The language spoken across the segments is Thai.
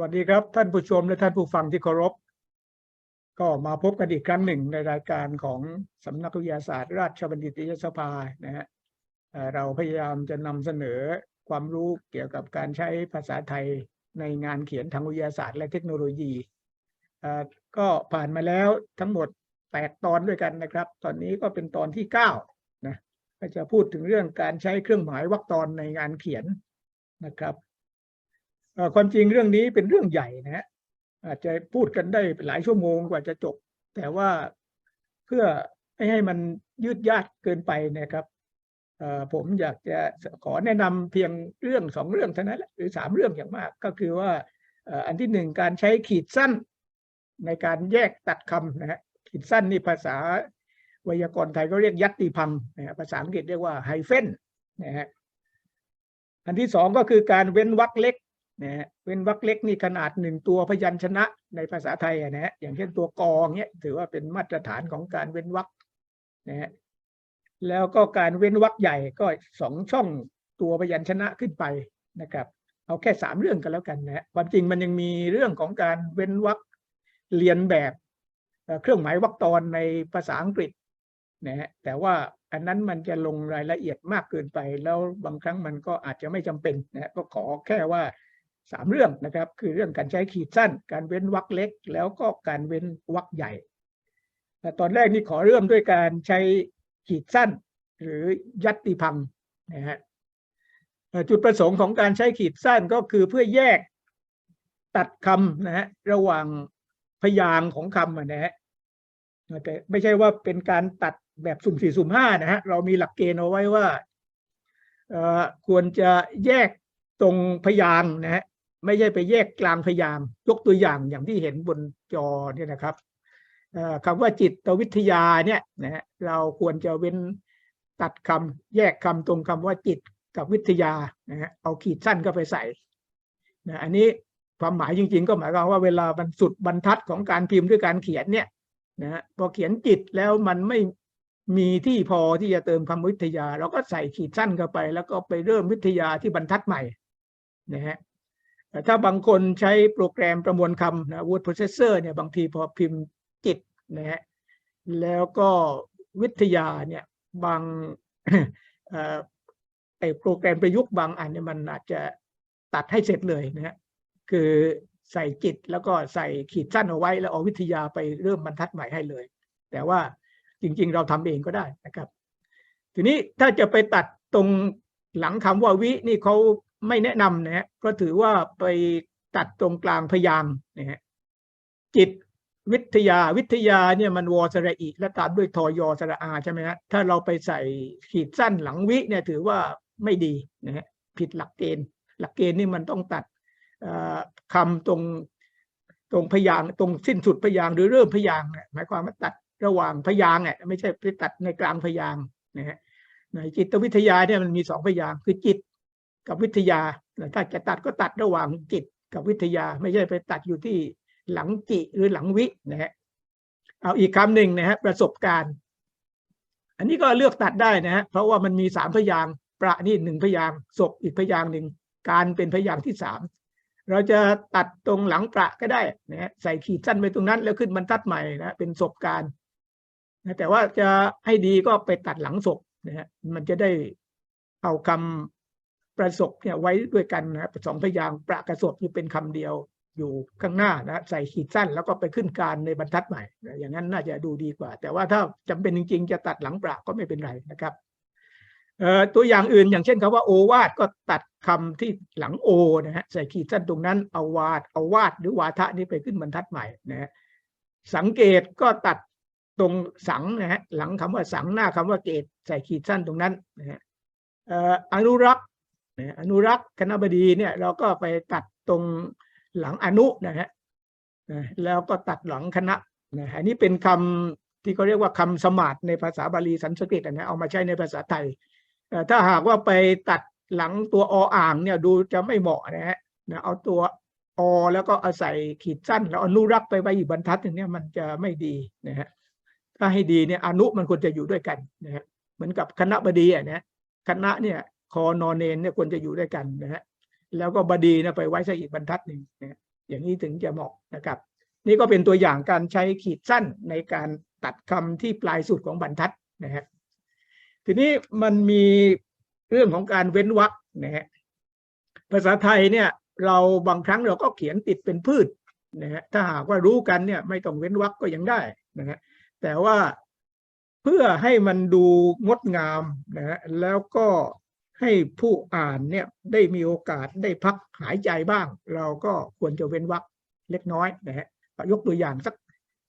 วัสดีครับ ท่านผู้ชมและท่านผู้ฟังที่เคารพ ก็มาพบกันอีกครั้งหนึ่งในรายการของสำนักวิทยาศาสตร์ ราชบัณฑิตยสภานะฮะเราพยายามจะนำเสนอความรู้เกี่ยวกับการใช้ภาษาไทยในงานเขียนทางวิทยาศาสตร์และเทคโนโลยีก็ผ่านมาแล้วทั้งหมดแปดตอนด้วยกันนะครับ ตอนนี้ก็เป็นตอนที่เก้านะก็จะพูดถึงเรื่องการใช้เครื่องหมายวรรคตอนในงานเขียนนะครับ ความจริงเรื่องนี้เป็นเรื่องใหญ่นะฮะอาจจะพูดกันได้หลายชั่วโมงกว่าจะจบ แต่ว่าเพื่อไม่ให้มันยืดยาดเกินไปนะครับผมอยากจะขอแนะนำเพียงเรื่องสองเรื่องเท่านั้นแหละหรือสามเรื่องอย่างมาก ก็คือว่าอันที่หนึ่งการใช้ขีดสั้นในการแยกตัดคำนะฮะขีดสั้นนี่ภาษาไวยากรณ์ไทยก็เรียกยัตติพังนะฮะภาษาอังกฤษเรียกว่าไฮเฟนนะฮะอันที่สองก็คือการเว้นวรรคเล็ก นะฮะเว้นวรรคเล็กนี่ขนาดหนึ่งตัวพยัญชนะในภาษาไทยนะฮะอย่างเช่นตัวกองเงี้ยถือว่าเป็นมาตรฐานของการเว้นวรรคนะฮะแล้วก็การเว้นวรรคใหญ่ก็สองช่องตัวพยัญชนะขึ้นไปนะครับเอาแค่สามเรื่องกันแล้วกันนะฮะความจริงมันยังมีเรื่องของการเว้นวรรคเรียนแบบเครื่องหมายวรรคตอนในภาษาอังกฤษนะฮะแต่ว่าอันนั้นมันจะลงรายละเอียดมากเกินไป แล้วบางครั้งมันก็อาจจะไม่จำเป็นนะฮะก็ขอแค่ว่า สามเรื่องนะครับคือเรื่องการใช้ขีดสั้น การเว้นวรรคเล็ก แล้วก็การเว้นวรรคใหญ่แต่ตอนแรกนี่ขอเริ่มด้วยการใช้ขีดสั้น หรือยัตติพังนะฮะจุดประสงค์ของการใช้ขีดสั้นก็คือเพื่อแยกตัดคำนะฮะระหว่างพยางค์ของคำนะฮะแต่ไม่ใช่ว่าเป็นการตัดแบบสุ่มสี่สุ่มห้านะฮะเรามีหลักเกณฑ์เอาไว้ว่าควรจะแยกตรงพยางค์นะฮะ ไม่ใช่ไปแยกกลางพยางค์ยกตัวอย่างอย่างที่เห็นบนจอเนี่ยนะครับคำว่าจิตวิทยาเนี่ยนะฮะเราควรจะเว้นตัดคำแยกคำตรงคำว่าจิตกับวิทยานะฮะเอาขีดสั้นเข้าไปใส่นะอันนี้ความหมายจริง ๆ ก็หมายความว่าเวลามันสุดบรรทัดของการพิมพ์ด้วยการเขียนเนี่ยนะฮะพอเขียนจิตแล้วมันไม่มีที่พอที่จะเติมคำวิทยา เราก็ใส่ขีดสั้นเข้าไป แล้วก็ไปเริ่มวิทยาที่บรรทัดใหม่นะฮะ ถ้าบางคนใช้โปรแกรมประมวลคำนะ word processor เนี่ยบางทีพอพิมพ์จิตนะฮะแล้วก็วิทยาเนี่ยบางเอ่อไอโปรแกรมประยุกต์บางอันเนี่ยมันอาจจะตัดให้เสร็จเลยนะฮะคือใส่จิตแล้วก็ใส่ขีดสั้นเอาไว้แล้วเอาวิทยาไปเริ่มบรรทัดใหม่ให้เลย แต่ว่าจริง ๆ เราทำเองก็ได้นะครับ ทีนี้ถ้าจะไปตัดตรงหลังคำว่าวินี่เขา ไม่แนะนำนะฮะเพราะถือว่าไปตัดตรงกลางพยางนะฮะจิตวิทยาวิทยาเนี่ยมันวอสระอีและตามด้วยทอยอสระอาใช่ไหมฮะถ้าเราไปใส่ขีดสั้นหลังวิเนี่ยถือว่าไม่ดีนะฮะผิดหลักเกณฑ์ หลักเกณฑ์นี่มันต้องตัดคำตรงตรงพยางตรงสิ้นสุดพยางหรือเริ่มพยางเนี่ยหมายความว่าตัดระหว่างพยางเนี่ยไม่ใช่ไปตัดในกลางพยางนะฮะในจิตวิทยาเนี่ยมันมีสองพยางคือจิต กับวิทยา ถ้าจะตัดก็ตัดระหว่างจิตกับวิทยา ไม่ใช่ไปตัดอยู่ที่หลังจิหรือหลังวินะฮะเอาอีกคำหนึ่งนะฮะประสบการณ์ อันนี้ก็เลือกตัดได้นะฮะเพราะว่ามันมีสามพยางประนี่หนึ่งพยางศพอีกพยางหนึ่งการเป็นพยางที่สามเราจะตัดตรงหลังประก็ได้นะฮะใส่ขีดสั้นไปตรงนั้น แล้วขึ้นบรรทัดใหม่นะเป็นศพการนะแต่ว่าจะให้ดีก็ไปตัดหลังศพนะฮะมันจะได้เอาคำ ประสบเนี่ยไว้ด้วยกันนะสองพยางประกระสบอยู่เป็นคำเดียวอยู่ข้างหน้านะใส่ขีดสั้นแล้วก็ไปขึ้นการในบรรทัดใหม่ อย่างนั้นน่าจะดูดีกว่า แต่ว่าถ้าจำเป็นจริงๆ จะตัดหลังประก็ไม่เป็นไรนะครับตัวอย่างอื่นอย่างเช่นคำว่าโอวาทก็ตัดคำที่หลังโอนะฮะใส่ขีดสั้นตรงนั้นเอาวาดเอาวาดหรือวาทะนี่ไปขึ้นบรรทัดใหม่นะฮะสังเกตก็ตัดตรงสังนะฮะหลังคำว่าสังหน้าคำว่าเกตใส่ขีดสั้นตรงนั้นนะฮะอนุรักษ์ อนุรักษ์คณบดีเนี่ยเราก็ไปตัดตรงหลังอนุนะฮะแล้วก็ตัดหลังคณะนะอันนี้เป็นคำที่เขาเรียกว่าคำสมาร์ทในภาษาบาลีสันสกฤตอะนะเอามาใช้ในภาษาไทย ถ้าหากว่าไปตัดหลังตัวออ่างเนี่ยดูจะไม่เหมาะนะฮะเอาตัวอแล้วก็เอาศัยขีดสั้น แล้วอนุรักษ์ไปไว้อีกบรรทัดหนึ่งเนี่ยมันจะไม่ดีนะฮะถ้าให้ดีเนี่ยอนุมันควรจะอยู่ด้วยกันนะฮะเหมือนกับคณะบดีอะนะคณะเนี่ย คอนอนเนนเนี่ยควรจะอยู่ด้วยกันนะฮะแล้วก็บดีนะไปไว้ซะอีกบรรทัดหนึ่งนะอย่างนี้ถึงจะเหมาะนะครับ นี่ก็เป็นตัวอย่างการใช้ขีดสั้นในการตัดคำที่ปลายสุดของบรรทัดนะฮะทีนี้มันมีเรื่องของการเว้นวรรคนะฮะภาษาไทยเนี่ยเราบางครั้งเราก็เขียนติดเป็นพืชนะฮะถ้าหากว่ารู้กันเนี่ยไม่ต้องเว้นวรรคก็ยังได้นะฮะแต่ว่าเพื่อให้มันดูงดงามนะฮะแล้วก็ ให้ผู้อ่านเนี่ยได้มีโอกาสได้พักหายใจบ้าง เราก็ควรจะเว้นวรรคเล็กน้อยนะฮะยกตัวอย่างสัก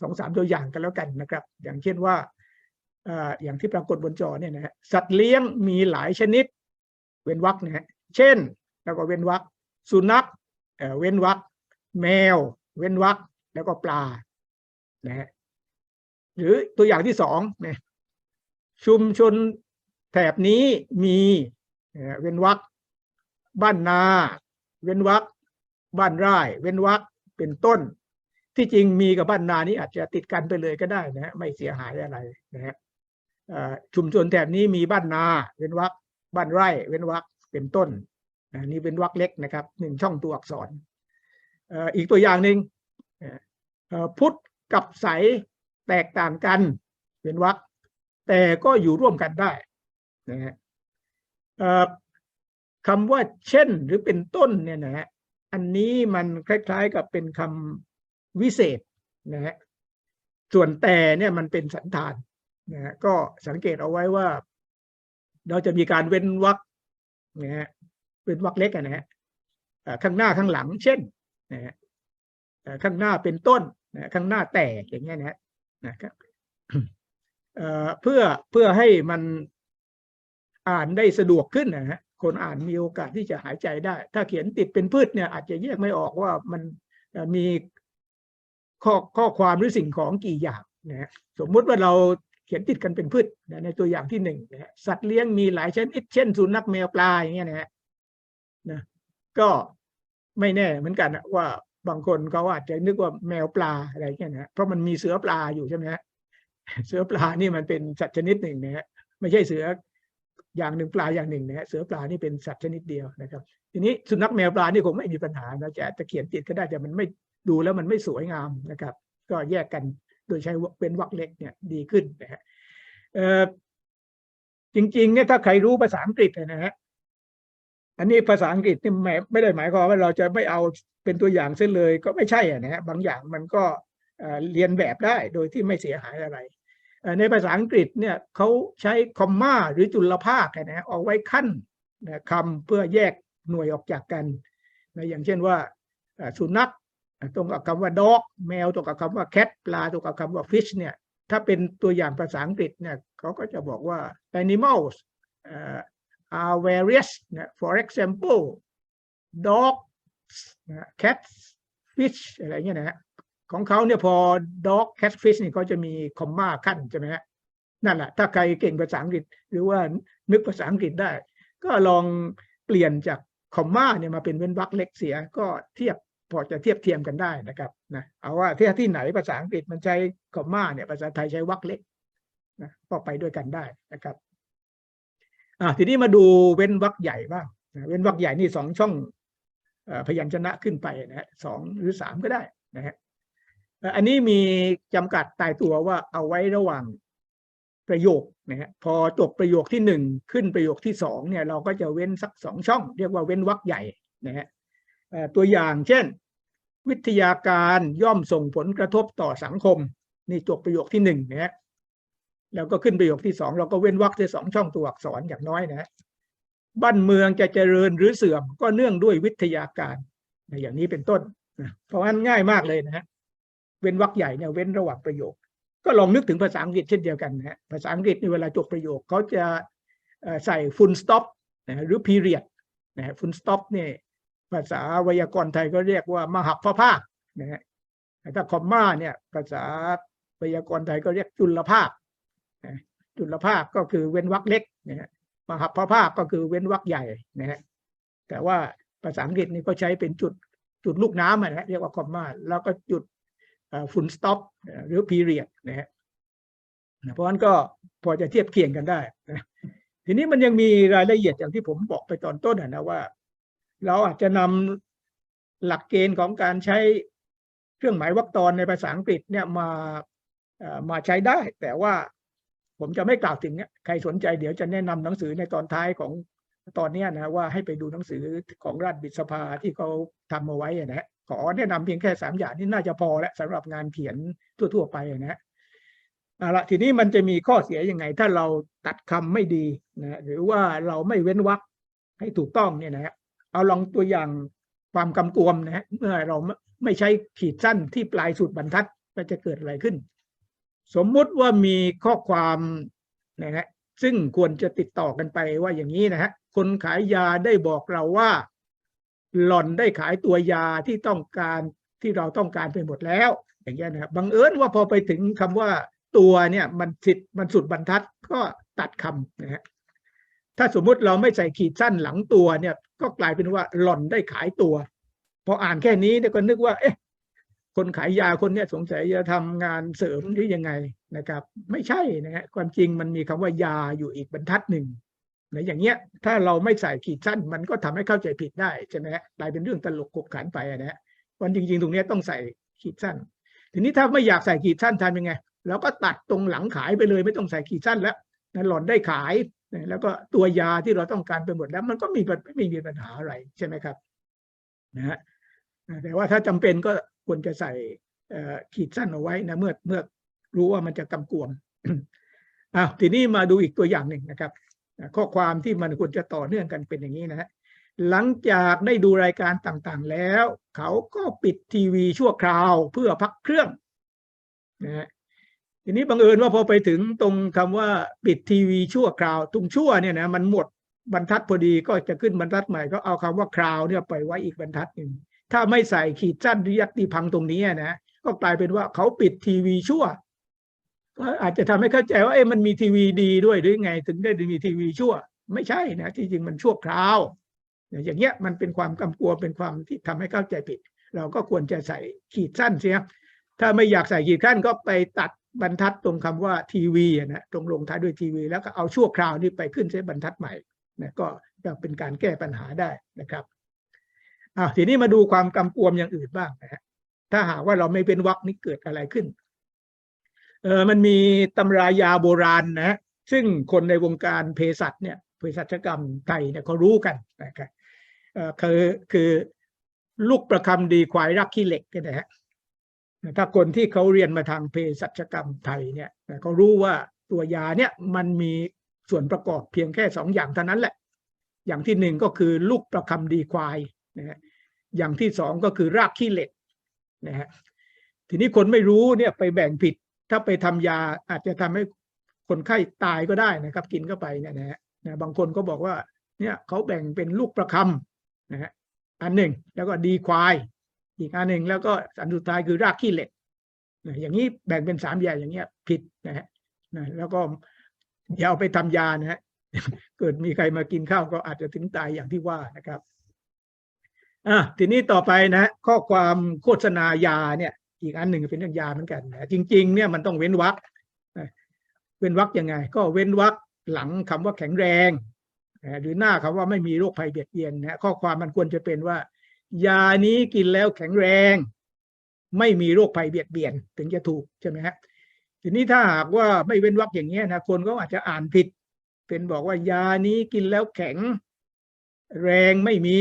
สองสามตัวอย่างกันแล้วกันนะครับ อย่างเช่นว่าอ่าอย่างที่ปรากฏบนจอเนี่ยนะฮะสัตว์เลี้ยงมีหลายชนิด เว้นวรรคนะฮะเช่น แล้วก็เว้นวรรคสุนัขเอ่อเว้นวรรคแมว เว้นวรรคแล้วก็ปลานะฮะหรือตัวอย่างที่สองเนี่ยชุมชนแถบนี้มี เว้นวรรคบ้านนา เว้นวรรคบ้านไร่ เว้นวรรคเป็นต้น ที่จริงมีกับบ้านนานี้อาจจะติดกันไปเลยก็ได้นะฮะไม่เสียหายอะไรนะฮะชุมชนแถบนี้มีบ้านนา เว้นวรรคบ้านไร่ เว้นวรรคเป็นต้นอันนี้เป็นวรรคเล็กนะครับหนึ่งช่องตัวอักษรอีกตัวอย่างหนึ่งพุทธกับใสแตกต่างกัน เป็นวรรคแต่ก็อยู่ร่วมกันได้นะฮะ คำว่าเช่นหรือเป็นต้นเนี่ยนะฮะอันนี้มันคล้ายๆกับเป็นคำวิเศษนะฮะส่วนแต่เนี่ยมันเป็นสันธานนะฮะก็สังเกตเอาไว้ว่า เราจะมีการเว้นวรรคนะฮะเว้นวรรคเล็กนะฮะข้างหน้าข้างหลัง เช่นนะฮะข้างหน้าเป็นต้นนะข้างหน้าแต่อย่างเงี้ยนะฮะนะครับเพื่อเพื่อให้มัน อ่านได้สะดวกขึ้นนะฮะคนอ่านมีโอกาสที่จะหายใจได้ ถ้าเขียนติดเป็นพืชเนี่ยอาจจะแยกไม่ออกว่ามันมีข้อข้อความหรือสิ่งของกี่อย่างนะฮะสมมุติว่าเราเขียนติดกันเป็นพืชนะในตัวอย่างที่หนึ่งนะสัตว์เลี้ยงมีหลายชนิดเช่นสุนัขแมวปลาอย่างเงี้ยนะฮะนะก็ไม่แน่เหมือนกันนะว่าบางคนเขาอาจจะนึกว่าแมวปลาอะไรเงี้ยนะฮะเพราะมันมีเสือปลาอยู่ใช่ไหมฮะเสือปลานี่มันเป็นสัตว์ชนิดหนึ่งนะฮะไม่ใช่เสือ อย่างหนึ่งปลาอย่างหนึ่งนะฮะเสือปลานี่เป็นสัตว์ชนิดเดียวนะครับ ทีนี้สุนัขแมวปลานี่คงไม่มีปัญหานะจะจะเขียนติดก็ได้แต่มันไม่ดูแล้วมันไม่สวยงามนะครับ ก็แยกกันโดยใช้เป็นวรรคเล็กเนี่ยดีขึ้นนะฮะจริงๆเนี่ยถ้าใครรู้ภาษาอังกฤษนะฮะอันนี้ภาษาอังกฤษนี่ไม่ไม่ได้หมายความว่าเราจะไม่เอาเป็นตัวอย่างเส้นเลยก็ไม่ใช่อะนะฮะบางอย่างมันก็เรียนแบบได้โดยที่ไม่เสียหายอะไร ในภาษาอังกฤษเนี่ยเขาใช้คอมมาหรือจุลภาคนะฮะเอาไว้ขั้นนะคำเพื่อแยกหน่วยออกจากกันนะอย่างเช่นว่าสุนัขตรงกับคำว่า dog แมวตรงกับคำว่า cat ปลาตรงกับคำว่า fish เนี่ยถ้าเป็นตัวอย่างภาษาอังกฤษเนี่ยเขาก็จะบอกว่า animals are various นะ for example dogs cats fish อะไรเงี้ยนะฮะ ของเขาเนี่ยพอ dog cat fish นี่เขาจะมีคอมมาขั้นใช่ไหมฮะนั่นแหละถ้าใครเก่งภาษาอังกฤษ หรือว่านึกภาษาอังกฤษได้ ก็ลองเปลี่ยนจากคอมมาเนี่ยมาเป็นเว้นวรรคเล็กเสียก็เทียบพอจะเทียบเทียมกันได้นะครับนะเอาว่าที่ที่ไหนภาษาอังกฤษมันใช้คอมมาเนี่ยภาษาไทยใช้วรรคเล็กนะก็ไปด้วยกันได้นะครับอะทีนี้มาดูเว้นวรรคใหญ่บ้างนะเว้นวรรคใหญ่นี่สองช่องอพยัญชนะขึ้นไปนะฮะสองหรือสามก็ได้นะฮะ อันนี้มีจำกัดตายตัวว่าเอาไว้ระหว่างประโยคนะฮะพอจบประโยคที่หนึ่งขึ้นประโยคที่สองเนี่ยเราก็จะเว้นสักสองช่อง เรียกว่าเว้นวรรคใหญ่นะฮะตัวอย่างเช่น วิทยาการย่อมส่งผลกระทบต่อสังคม นี่จบประโยคที่หนึ่งนะฮะแล้วก็ขึ้นประโยคที่สองเราก็เว้นวรรคที่สองช่องตัวอักษรอย่างน้อยนะบ้านเมืองจะเจริญหรือเสื่อมก็เนื่องด้วยวิทยาการ อย่างนี้เป็นต้นเพราะฉะนั้นง่ายมากเลยนะฮะ เว้นวรรคใหญ่เนี่ยเว้นระหว่างประโยค ก็ลองนึกถึงภาษาอังกฤษเช่นเดียวกันนะฮะภาษาอังกฤษในเวลาจบประโยคเขาจะใส่ full stop นะหรือ period นะฮะ full stop เนี่ยภาษาไวยากรณ์ไทยก็เรียกว่ามหัพพภาคนะฮะถ้าคอมมาเนี่ยภาษาไวยากรณ์ไทยก็เรียกจุลภาคนะจุลภาคก็คือเว้นวรรคเล็กนะฮะมหัพพภาคก็คือเว้นวรรคใหญ่นะฮะแต่ว่าภาษาอังกฤษนี่ก็ใช้เป็นจุดจุดลูกน้ำนะฮะเรียกว่าคอมมาแล้วก็จุด ฟุลสต็อปหรือ period นะฮะนะเพราะฉะนั้นก็พอจะเทียบเคียงกันได้นะทีนี้มันยังมีรายละเอียดอย่างที่ผมบอกไปตอนต้นนะว่า เราอาจจะนำหลักเกณฑ์ของการใช้เครื่องหมายวรรคตอนในภาษาอังกฤษเนี่ยมาอ่อมาใช้ได้ แต่ว่าผมจะไม่กล่าวถึงเนี่ยใครสนใจเดี๋ยวจะแนะนำหนังสือในตอนท้ายของตอนนี้นะว่าให้ไปดูหนังสือของราชบิดสภาที่เขาทำเอาไว้นะฮะ ขอแนะนำเพียงแค่สามอย่างนี่น่าจะพอแล้วสำหรับงานเขียนทั่ว ๆ ไปนะฮะเอาละทีนี้มันจะมีข้อเสียยังไง ถ้าเราตัดคำไม่ดีนะหรือว่าเราไม่เว้นวรรคให้ถูกต้องเนี่ยนะฮะเอาลองตัวอย่างความกำกวมนะฮะเมื่อเราไม่ไม่ใช้ขีดสั้นที่ปลายสุดบรรทัดก็จะเกิดอะไรขึ้น สมมุติว่ามีข้อความนะฮะซึ่งควรจะติดต่อกันไปว่าอย่างนี้นะฮะคนขายยาได้บอกเราว่า หล่อนได้ขายตัวยาที่ต้องการที่เราต้องการไปหมดแล้ว อย่างเงี้ยนะครับบังเอิญว่าพอไปถึงคำว่าตัวเนี่ยมันสิดมันสุดบรรทัดก็ตัดคำนะฮะถ้าสมมุติเราไม่ใส่ขีดสั้นหลังตัวเนี่ยก็กลายเป็นว่าหล่อนได้ขายตัวพออ่านแค่นี้เนี่ยก็นึกว่า เอ๊ะ คนขายยาคนเนี้ยสงสัยจะทำงานเสริมหรือยังไงนะครับ ไม่ใช่นะฮะความจริงมันมีคำว่ายาอยู่อีกบรรทัดหนึ่ง นะอย่างเงี้ยถ้าเราไม่ใส่ขีดสั้นมันก็ทำให้เข้าใจผิดได้ใช่ไหมฮะกลายเป็นเรื่องตลกขบขันไปนะฮะวันจริง ๆ ตรงเนี้ยต้องใส่ขีดสั้น ทีนี้ถ้าไม่อยากใส่ขีดสั้นทำยังไงเราก็ตัดตรงหลังขายไปเลยไม่ต้องใส่ขีดสั้นแล้วนะหล่อนได้ขายนะแล้วก็ตัวยาที่เราต้องการไปหมดแล้วมันก็มีไม่มีปัญหาอะไรใช่ไหมครับนะฮะแต่ว่าถ้าจำเป็นก็ควรจะใส่ขีดสั้นเอาไว้นะเมื่อเมื่อรู้ว่ามันจะกำกวมอะทีนี้มาดูอีกตัวอย่างหนึ่งนะครับ ข้อความที่มันควรจะต่อเนื่องกันเป็นอย่างนี้นะฮะหลังจากได้ดูรายการต่างๆแล้ว เขาก็ปิดทีวีชั่วคราวเพื่อพักเครื่องนะฮะทีนี้บังเอิญว่าพอไปถึงตรงคำว่าปิดทีวีชั่วคราวตรงชั่วเนี่ยนะมันหมดบรรทัดพอดีก็จะขึ้นบรรทัดใหม่ก็เอาคำว่าคราวเนี่ยไปไว้อีกบรรทัดหนึ่งถ้าไม่ใส่ขีดสั้นหรือยัตติพังตรงนี้นะก็กลายเป็นว่าเขาปิดทีวีชั่ว ก็อาจจะทำให้เข้าใจว่าเอ๊ะมันมีทีวีดีด้วยหรือไง ถึงได้มีทีวีชั่ว ไม่ใช่นะที่จริงมันชั่วคราวอย่างเงี้ยมันเป็นความกำกวมเป็นความที่ทำให้เข้าใจผิด เราก็ควรจะใส่ขีดสั้นเสียถ้าไม่อยากใส่ขีดสั้นก็ไปตัดบรรทัดตรงคำว่าทีวีนะตรงลงท้ายด้วยทีวี แล้วก็เอาชั่วคราวนี้ไปขึ้นใช้บรรทัดใหม่นะก็จะเป็นการแก้ปัญหาได้นะครับอ่าทีนี้มาดูความกำกวมอย่างอื่นบ้างนะฮะถ้าหากว่าเราไม่เป็นวรรคนี่เกิดอะไรขึ้น เออมันมีตำรายาโบราณนะซึ่งคนในวงการเภสัชเนี่ยเภสัชกรรมไทยเนี่ยเขารู้กันนะครับคือคือลูกประคำดีควายรักขี้เหล็กเนี่ยนะฮะถ้าคนที่เขาเรียนมาทางเภสัชกรรมไทยเนี่ยเขารู้ว่าตัวยาเนี่ยมันมีส่วนประกอบเพียงแค่สองอย่างเท่านั้นแหละ อย่างที่หนึ่งก็คือลูกประคำดีควายนะฮะอย่างที่สองก็คือรากขี้เหล็กนะฮะทีนี้คนไม่รู้เนี่ยไปแบ่งผิด ถ้าไปทำยาอาจจะทำให้คนไข้ตายก็ได้นะครับ กินเข้าไปเนี่ยนะฮะบางคนก็บอกว่าเนี่ยเขาแบ่งเป็นลูกประคำนะฮะอันหนึ่งแล้วก็ดีควาย อีกอันหนึ่งแล้วก็อันสุดท้ายคือรากขี้เหล็กนะอย่างนี้แบ่งเป็นสามอย่างอย่างเงี้ยผิดนะฮะนะแล้วก็อย่าเอาไปทำยานะฮะเกิดมีใครมากินข้าวก็อาจจะถึงตายอย่างที่ว่านะครับอะทีนี้ต่อไปนะ ข้อความโฆษณายาเนี่ย อีกอันหนึ่งเป็นเรื่องยาเหมือนกันนะจริง ๆ เนี่ยมันต้องเว้นวรรคเว้นวรรคยังไง ก็เว้นวรรคหลังคำว่าแข็งแรงหรือหน้าคำว่าไม่มีโรคภัยเบียดเบียนนะข้อความมันควรจะเป็นว่า ยานี้กินแล้วแข็งแรง ไม่มีโรคภัยเบียดเบียน ถึงจะถูกใช่ไหมฮะทีนี้ถ้าหากว่าไม่เว้นวรรคอย่างเงี้ยนะคนก็อาจจะอ่านผิด เป็นบอกว่ายานี้กินแล้วแข็ง แรงไม่มี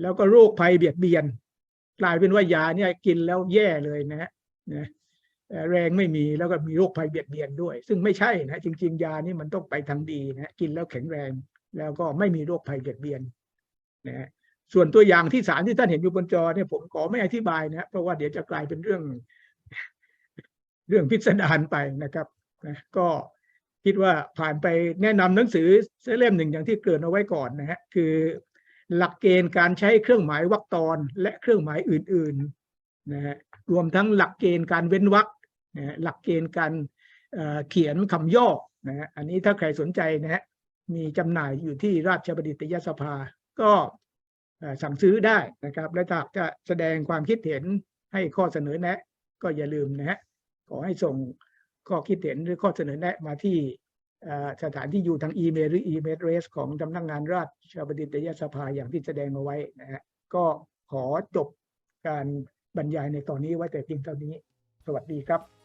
แล้วก็โรคภัยเบียดเบียน กลายเป็นว่ายาเนี่ยกินแล้วแย่เลยนะฮะนะแรงไม่มีแล้วก็มีโรคภัยเบียดเบียนด้วย ซึ่งไม่ใช่นะจริง ๆ ยานี่มันต้องไปทางดีนะกินแล้วแข็งแรง แล้วก็ไม่มีโรคภัยเบียดเบียนนะฮะส่วนตัวอย่างที่สามที่ท่านเห็นอยู่บนจอเนี่ยผมขอไม่อธิบายนะเพราะว่าเดี๋ยวจะกลายเป็นเรื่อง เรื่องพิสดารไปนะครับนะก็คิดว่าผ่านไปแนะนำหนังสือเล่มหนึ่งอย่างที่เกริ่นเอาไว้ก่อนนะฮะคือ หลักเกณฑ์การใช้เครื่องหมายวรรคตอนและเครื่องหมายอื่นๆนะฮะรวมทั้งหลักเกณฑ์การเว้นวรรคนะหลักเกณฑ์การเเขียนคำย่อนะฮะอันนี้ถ้าใครสนใจนะฮะมีจำหน่ายอยู่ที่ราชบัณฑิตยสภา ก็สั่งซื้อได้นะครับ และถ้าจะแสดงความคิดเห็นให้ข้อเสนอแนะ ก็อย่าลืมนะฮะขอให้ส่งข้อคิดเห็นหรือข้อเสนอแนะมาที่ สถานที่อยู่ทางอีเมลหรืออีเมลเรสของสำนักงานราชบัณฑิตยสภาอย่างที่แสดงเอาไว้นะฮะก็ขอจบการบรรยายในตอนนี้ไว้แต่เพียงเท่านี้ สวัสดีครับ